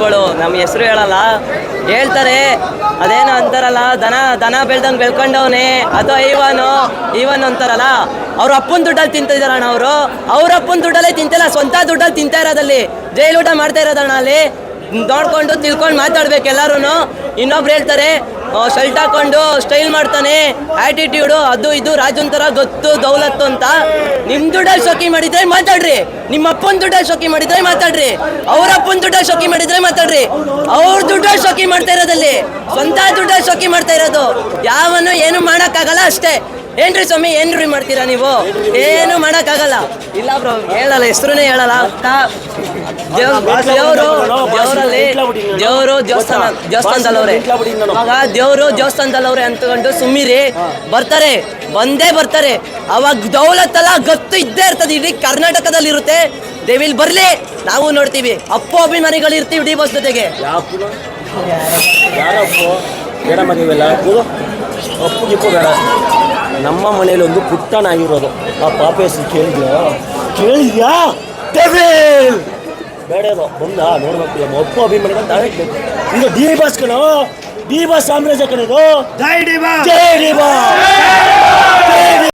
ಗುರುಗಳು, ನಮ್ಮ ಹೆಸರು ಹೇಳಲ್ಲ. ಹೇಳ್ತಾರೆ. ಅದೇನೋ ಅಂತಾರಲ್ಲ, ದನ ದನ ಬೆಳ್ದಂಗೆ ಬೆಳ್ಕೊಂಡವನೆ ಅಥವಾ ಇವನು ಇವನ್ ಅಂತಾರಲ್ಲ. ಅವ್ರ ಅಪ್ಪನ ದುಡ್ಡಲ್ಲಿ ತಿಂತಿದಾರಣ್ಣ ಅವರು. ಅವ್ರ ಅಪ್ಪನ ದುಡ್ಡಲ್ಲೇ ತಿಂತಲ್ಲ, ಸ್ವಂತ ದುಡ್ಡಲ್ಲಿ ತಿಂತಾ ಇರೋದಲ್ಲಿ ಊಟ ಮಾಡ್ತಾ ಇರೋದಣ್ಣ ಅಲ್ಲಿ. ನೋಡ್ಕೊಂಡು ತಿಳ್ಕೊಂಡು ಮಾತಾಡ್ಬೇಕು ಎಲ್ಲರೂ ಇನ್ನೊಬ್ರು ಹೇಳ್ತಾರೆ ಶರ್ಟ್ ಹಾಕೊಂಡು ಸ್ಟೈಲ್ ಮಾಡ್ತಾನೆ. ಆಟಿಟ್ಯೂಡು ಅದು ಇದು, ರಾಜನ್ ಥರ ಗೊತ್ತು, ದೌಲತ್ತು ಅಂತ. ನಿಮ್ ದುಡ್ಡಲ್ಲಿ ಶೋಕಿ ಮಾಡಿದ್ರೆ ಮಾತಾಡ್ರಿ. ನಿಮ್ಮ ಅಪ್ಪನ ದುಡ್ಡಲ್ಲಿ ಶೋಕಿ ಮಾಡಿದ್ರೆ ಮಾತಾಡ್ರಿ. ಅವ್ರ ಅಪ್ಪನ ದುಡ್ಡಲ್ಲಿ ಶೋಕಿ ಮಾಡಿದ್ರೆ ಮಾತಾಡ್ರಿ. ಅವ್ರ ದುಡ್ಡಲ್ಲಿ ಶೋಕಿ ಮಾಡ್ತಾ ಇರೋದಲ್ಲಿ, ಸ್ವಂತ ದುಡ್ಡಲ್ಲಿ ಶೋಕಿ ಮಾಡ್ತಾ ಇರೋದು. ಯಾವನು ಏನು ಮಾಡೋಕ್ಕಾಗಲ್ಲ ಅಷ್ಟೇ. ಏನ್ರಿ ಸ್ವಾಮಿ ಏನ್ರಿ ಮಾಡ್ತೀರಾ ನೀವು? ಏನು ಮಾಡಕ್ಕಾಗಲ್ಲ. ಇಲ್ಲ ಬ್ರೋ ಹೇಳಲ್ಲ ಹೆಸರುನೇ ಹೇಳಲ್ಲ. ದೇವರು ದೇವರಲ್ಲಿ ದೇವರು ದೇವಸ್ಥಾನ ದೇವಸ್ಥಾನದಲ್ಲವ್ರೆ. ದೇವರು ದೇವಸ್ಥಾನದಲ್ಲವ್ರೆ ಅಂತಕೊಂಡು ಸುಮ್ಮಿರಿ. ಬರ್ತಾರೆ. ಬಂದೇ ಬರ್ತಾರೆ. ಅವಾಗ ದೌಲತ್ತಲ್ಲ ಗತ್ತು ಇದ್ದೇ ಇರ್ತದೆ. ಇಡೀ ಕರ್ನಾಟಕದಲ್ಲಿ ಇರುತ್ತೆ ದೇವಿಲ್ ಬರ್ಲಿ. ನಾವು ನೋಡ್ತೀವಿ. ಅಪ್ಪು ಅಭಿಮಾನಿಗಳು ಇರ್ತೀವಿ ಡಿ ಬಸ್ ಜೊತೆಗೆ. ಅಪ್ಪು ಗಿಪ್ಪು ಬೇಡ. ನಮ್ಮ ಮನೇಲಿ ಒಂದು ಪುಟ್ಟನಾಗಿರೋದು ಆ ಪಾಪ ಹೆಸರು ಕೇಳಿದ್ಯಾ? ಕೇಳಿದ್ಯಾ? ಡೆವಿಲ್ ಬೇಡೋ ಬಂದ ನೋಡ್ಬೇಕು ನಮ್ಮ ಒಪ್ಪು ಅಭಿಮಾನಿಗಳು ಡೈರೆಕ್ಟ್ ಇದು ಡಿ ಬಾಸ್ ಕಣೋ ಡಿ ಬಾಸ್ ಸಾಮ್ರಾಜ್ಯ ಕಣೋದು ಜೈ ಡಿ ಬಾ ಜೈ ಡಿ ಬಾಸ್